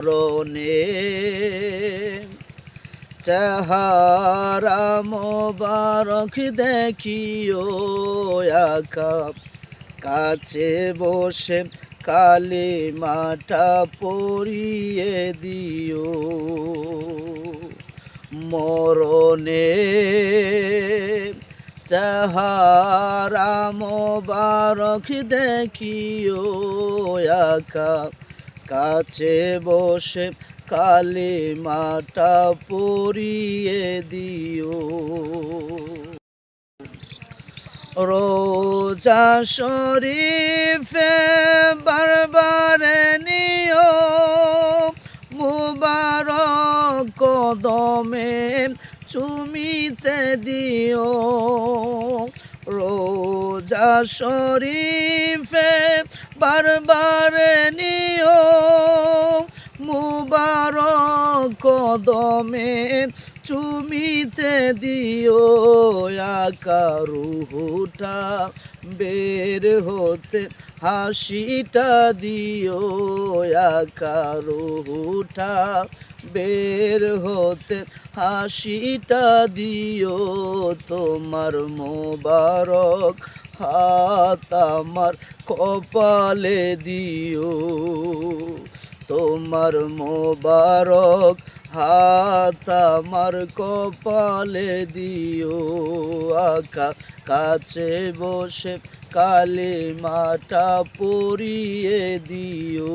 রনে চেহারা মোবারক দেখিও একা কাছে বসে কালী মাটা পরিয়ে দিও। মরণে চেহারা মোবারক দেখিও একা কাছে বসে কালী মাটা পরিয়ে দিও। রোজা শরীফে বারবার নিও, মুবারক কদমে চুমিতে দিও। রোজা শরীফে বারবার নিও কদমে চুমিতে দিও আকারুহুটা, বের হতে হাসিটা দিও আকারুহুটা, বের হতে হাসিটা দিও তোমার মোবারক, হাত আমার কপালে দিও তোমার মোবারক হাত আমার কপালে দিও আকা। কাছে বসে কালে মাটা পরিয়ে দিও।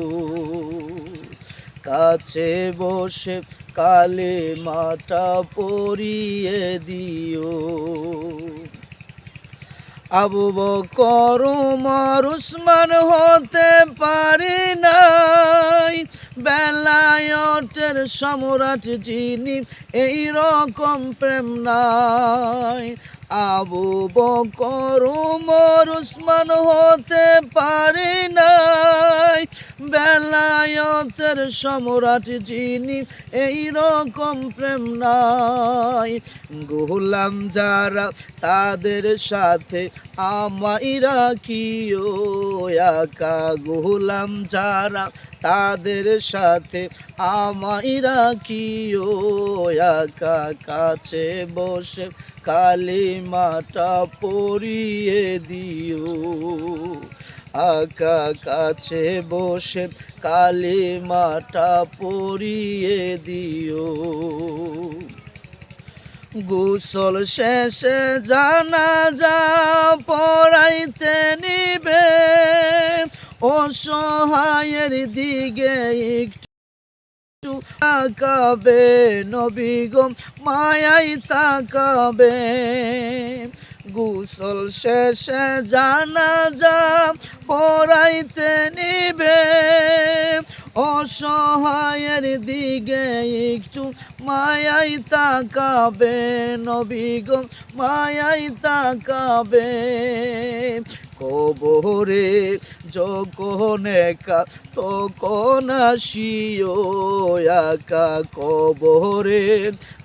কাছে বসে কালে মাটা পরিয়ে দিও। আবু বকর, উমর, উসমান হতে পারি নাই। বেলায়টের সম্রাট যিনি এই রকম প্রেম নাই। আবু বকর, উমর, উসমান হতে পারে নাই। বেলায়তের সম্রাট যিনি এই রকম প্রেম নাই। গোলাম যারা তাদের সাথে আমায় রাখিও, একা গোলাম যারা তাদের সাথে আমায় রাখিও, একা কাছে বসে কালী মাটা পরিয়ে দিও। আকা কাছে বসে কালী মাটা পরিয়ে দিও। গোসল শেষে জানা যা পড়াইতে নিবে। অসহায়ের দিকে একটু তাকাবে নবী গো, মায়াই তাকাবে। গোসল শেষে জানা যা পড়াইতে নিবে। অসহায়ের দিকে একটু মায়াই তাকাবে নবী গো, মায়াই তাকাবে। কবরে যখন একা, তখন আসিও একা কবরে।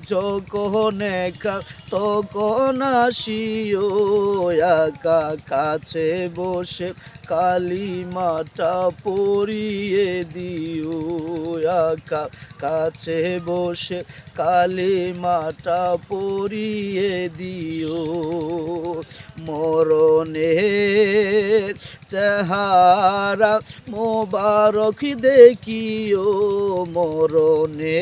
যখন একা, তখন আসিও একা কাছে বসে কালী মাটা পরিয়ে দিও একা কাছে বসে কালী মাটা পরিয়ে দিও মরণে চেহারা মোবারক দেখিও মরণে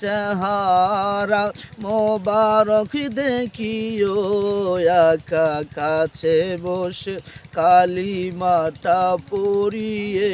চেহারা মোবারক দেখিও একা কাছে বসে কালী মাটা পরিয়ে